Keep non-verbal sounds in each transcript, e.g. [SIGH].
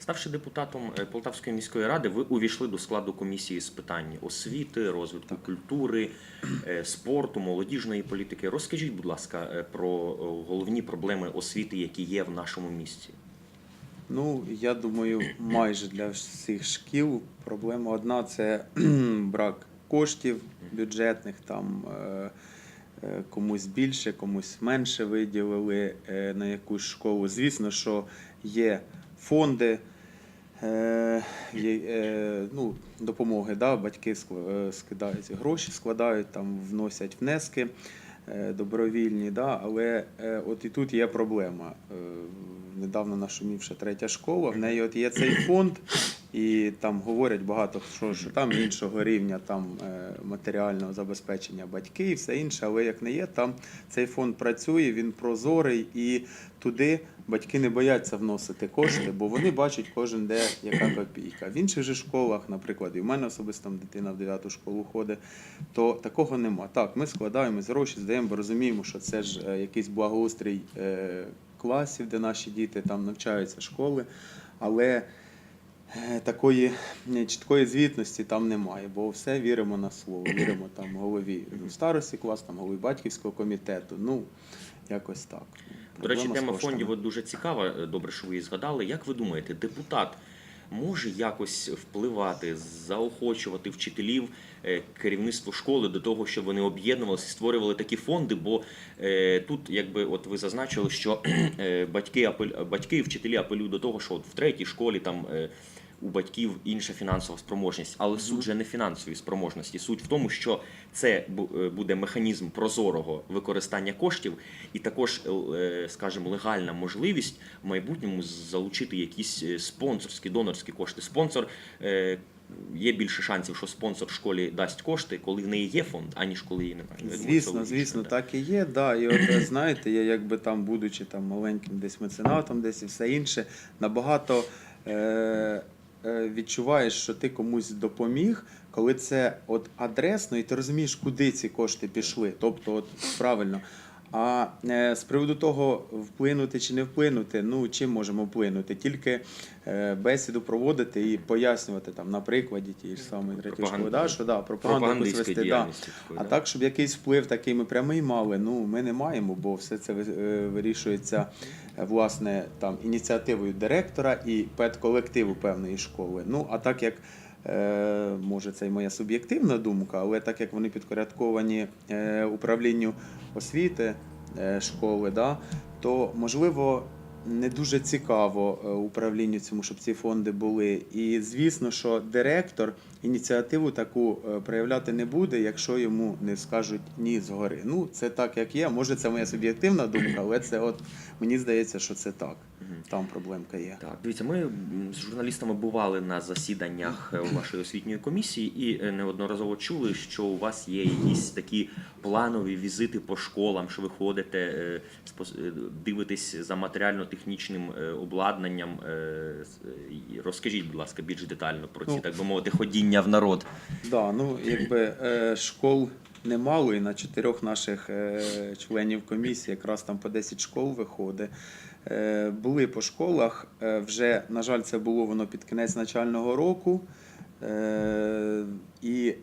Ставши депутатом е, Полтавської міської ради, ви увійшли до складу комісії з питань освіти, розвитку культури, е, спорту, молодіжної політики. Розкажіть, будь ласка, е, про головні проблеми освіти, які є в нашому місті. Ну, я думаю, майже для всіх шкіл проблема одна це [CLEARS THROAT] брак коштів бюджетних, там комусь більше, комусь менше виділили на якусь школу. Звісно, що є фонди. Е, е, ну, допомоги, да, батьки е, скидають гроші, складають, там, вносять внески добровільні, да, але от і тут є проблема. Недавно нашумівша третя школа, в неї от є цей фонд, і там говорять багато що, що там іншого рівня там е, матеріального забезпечення батьки і все інше, але як не є, там цей фонд працює, він прозорий і туди батьки не бояться вносити кошти, бо вони бачать кожен де яка копійка. В інших же школах, наприклад, і в мене особисто там дитина в 9 школу ходить, то такого нема. Так, ми складаємо гроші, здаємо, бо розуміємо, що це ж е, якийсь благоустрій е, класів, де наші діти там навчаються школи, але такої е, чіткої звітності там немає, бо все віримо на слово, [CLEARS THROAT] віримо там голові старості клас, там голові батьківського комітету. Ну, якось так. До речі, тема фондів от дуже цікава. е, Добре, що ви її згадали. Як ви думаєте, депутат може якось впливати, заохочувати вчителів, е, керівництво школи до того, щоб вони об'єднувалися, створювали такі фонди? Бо тут, якби от ви зазначили, що [CLEARS THROAT] батьки батьки і вчителі апелюють до того, що от в третій школі там. Е, у батьків інша фінансова спроможність, але суть же не фінансової спроможності. Суть в тому, що це е, буде механізм прозорого використання коштів, і також, е, скажімо, легальна можливість в майбутньому залучити якісь е, спонсорські донорські кошти. Спонсор е, є більше шансів, що спонсор школі дасть кошти, коли в неї є фонд, аніж коли її немає. Думаю, Звісно, логічно, звісно, да. так і є. Да. І от е, знаєте, я якби там, будучи там маленьким десь меценатом, десь і все інше, набагато е, е, відчуваєш, що ти комусь допоміг, коли це от адресно, і ти розумієш, куди ці кошти пішли. Тобто, от правильно. А е, з приводу того, вплинути чи не вплинути, ну чим можемо вплинути? Тільки е, бесіду проводити і пояснювати там на прикладі тієї ж самої школи, да, що да, пропаганду якусь вести. Да. такої, А да. так, щоб якийсь вплив такий ми прямий мали, ну ми не маємо, бо все це е, вирішується власне там ініціативою директора і педколективу певної школи. Ну а так як може це і моя суб'єктивна думка, але так як вони підпорядковані е, управлінню освіти е, школи, да, то можливо. Не дуже цікаво е, управлінню цьому, щоб ці фонди були. І звісно, що директор ініціативу таку е, проявляти не буде, якщо йому не скажуть ні згори. Ну, це так, як є. Може, це моя суб'єктивна думка, але це от мені здається, що це так. Там проблемка є. Так, дивіться, ми з журналістами бували на засіданнях е, вашої освітньої комісії і е, неодноразово чули, що у вас є якісь такі планові візити по школам, що ви ходите, е, дивитесь за матеріально-технічним обладнанням. Розкажіть, будь ласка, більш детально про ці, Ну, так би мовити, ходіння в народ. Да, ну якби школ немало, і на чотирьох наших е, членів комісії якраз там по 10 школ виходить. Е, були по школах. Е, вже, на жаль, це було воно під кінець начального року. І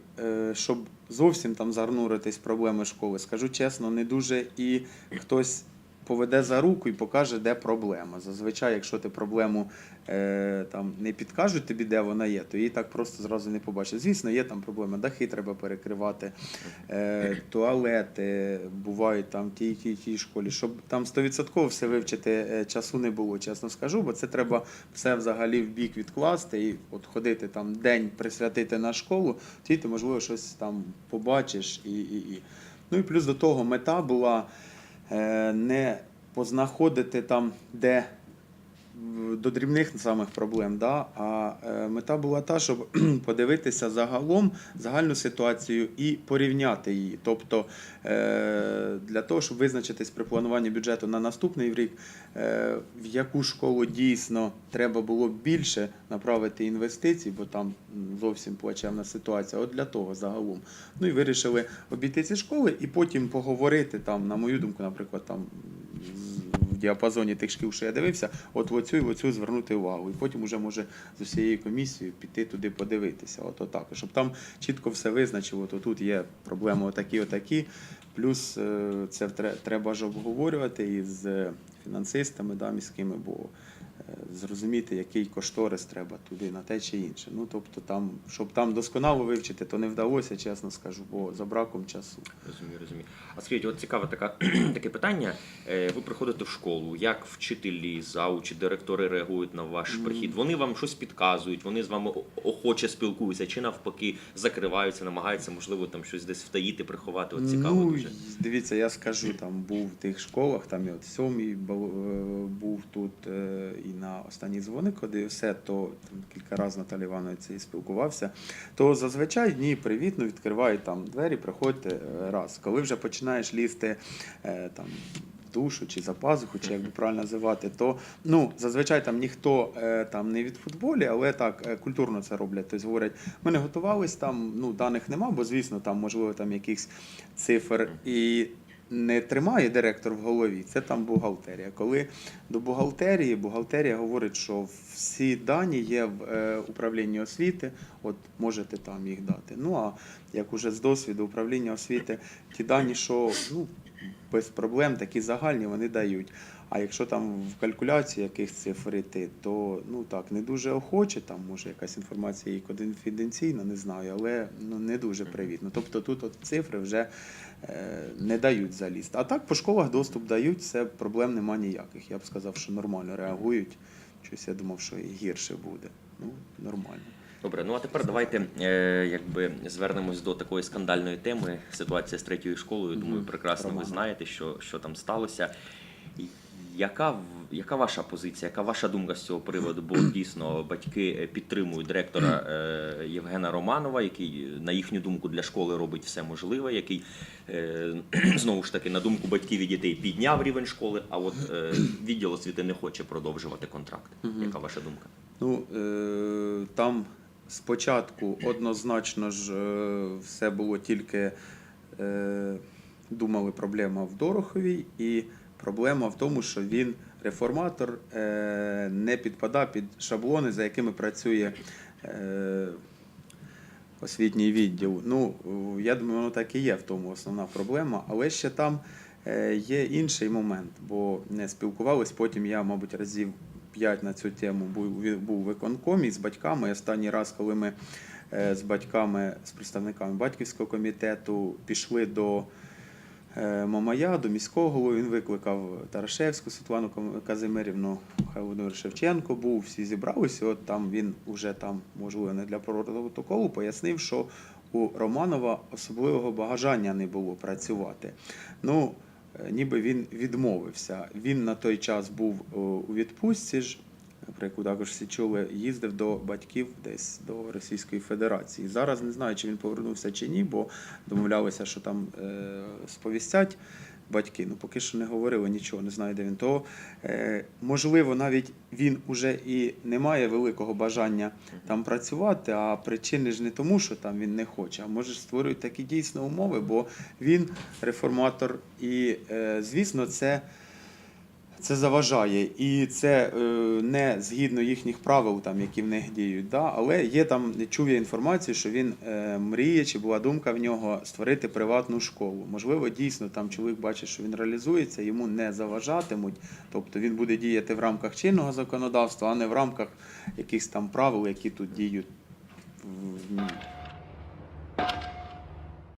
щоб зовсім там загнуритись проблеми школи, скажу чесно, не дуже і хтось поведе за руку і покаже, де проблема. Зазвичай, якщо ти проблему е, там не підкажуть тобі, де вона є, то її так просто зразу не побачиш. Звісно, є там проблема, дахи треба перекривати, е, туалети бувають там ті, ті, ті школі. Щоб там 100% все вивчити е, часу не було, чесно скажу, бо це треба все взагалі в бік відкласти і от ходити там день присвятити на школу, тоді ти можливо щось там побачиш і. і, і. Ну і плюс до того мета була не познаходити там, де до дрібних самих проблем, да? а е, мета була та, щоб [CLEARS THROAT] подивитися загалом загальну ситуацію і порівняти її. Тобто е, для того, щоб визначитись при плануванні бюджету на наступний рік, е, в яку школу дійсно треба було більше направити інвестицій, бо там зовсім плачевна ситуація. От для того загалом. Ну і вирішили обійти ці школи і потім поговорити там, на мою думку, наприклад, там з- діапазоні тих шкіл, що я дивився, от в оцю і в оцю звернути увагу. І потім вже може з усією комісією піти туди подивитися. От отак. Щоб там чітко все визначило, то тут є проблеми отакі, отакі. Плюс е, це треба ж обговорювати із е, фінансистами да, міськими, бо е, зрозуміти, який кошторис треба туди на те чи інше. Ну тобто, там, щоб там досконало вивчити, то не вдалося, чесно скажу, бо за браком часу. Розумію, розумію. А скажіть, от цікаве така, [CLEARS THROAT] таке питання. Е, Ви приходите в школу, як вчителі, заучі, директори реагують на ваш прихід? Вони вам щось підказують, вони з вами охоче спілкуються, чи навпаки закриваються, намагаються, можливо, там щось десь втаїти, приховати. От цікаво ну, дуже. Дивіться, я скажу, там був в тих школах, там і от сьомій е, був тут е, і на останній дзвоник, коли все, то там кілька разів Наталі Іванович і спілкувався. То зазвичай ні, привітно відкривають там двері, приходьте раз. Коли вже починаєш лізти е, там. Душу чи за пазуху, чи як би правильно називати, то ну зазвичай там ніхто е, там не від футболі, але так е, культурно це роблять. Тобто говорять, ми не готувались, там ну даних нема, бо звісно, там можливо там якихось цифр і не тримає директор в голові. Це там бухгалтерія. Коли до бухгалтерії, бухгалтерія говорить, що всі дані є в е, управлінні освіти, от можете там їх дати. Ну а як уже з досвіду управління освіти, ті дані, що ну без проблем, такі загальні вони дають. А якщо там в калькуляції яких цифр йти, то ну так не дуже охоче, там може якась інформація і конфіденційна, не знаю, але ну не дуже привітно. Тобто тут от цифри вже е, не дають залізти. А так по школах доступ дають, це проблем нема ніяких. Я б сказав, що нормально реагують. Щось я думав, що і гірше буде. Ну, нормально. Добре, ну а тепер давайте е, якби звернемось до такої скандальної теми. Ситуація з третьою школою. Думаю, прекрасно ви знаєте, що, що там сталося. Яка, яка ваша позиція, яка ваша думка з цього приводу? Бо [CLEARS THROAT] дійсно батьки е, підтримують директора е, Євгена Романова, який, на їхню думку, для школи робить все можливе, який е, [CLEARS THROAT] знову ж таки, на думку батьків і дітей, підняв рівень школи, а от е, відділ освіти не хоче продовжувати контракт. Мгм. Яка ваша думка? Ну, е, там спочатку однозначно ж е, все було тільки е, думали, проблема в Дороховій, і проблема в тому, що він реформатор е, не підпадав під шаблони, за якими працює. Е, освітній відділ. Ну, я думаю, воно так і є в тому основна проблема. Але ще там е, є інший момент, бо не спілкувались. Потім я, мабуть, разів п'ять на цю тему був, виконкомі з батьками. Останній раз, коли ми з батьками, з представниками батьківського комітету пішли до. Е, Мамая до міського голови він викликав Тарашевську Світлану Казимирівну, хай Володимир Шевченко був, всі зібралися. От там він уже там, можливо, не для протоколу, пояснив, що у Романова особливого бажання не було працювати. Ну, е, ніби він відмовився. Він на той час був у відпустці ж. Про яку також всі чули, їздив до батьків десь до Російської Федерації. Зараз не знаю, чи він повернувся чи ні, бо домовлялися, що там е, сповістять батьки. Ну поки що не говорили нічого, не знаю, де він. То е, можливо, навіть він уже і не має великого бажання там працювати, а причини ж не тому, що там він не хоче, а може створюють такі дійсно умови, бо він реформатор, і е, звісно, це. Це заважає, і це е, не згідно їхніх правил, там, які в них діють. Да? Але є там, чув я інформацію, що він е, мріє, чи була думка в нього створити приватну школу. Можливо, дійсно там чоловік бачить, що він реалізується, йому не заважатимуть. Тобто він буде діяти в рамках чинного законодавства, а не в рамках якихось там правил, які тут діють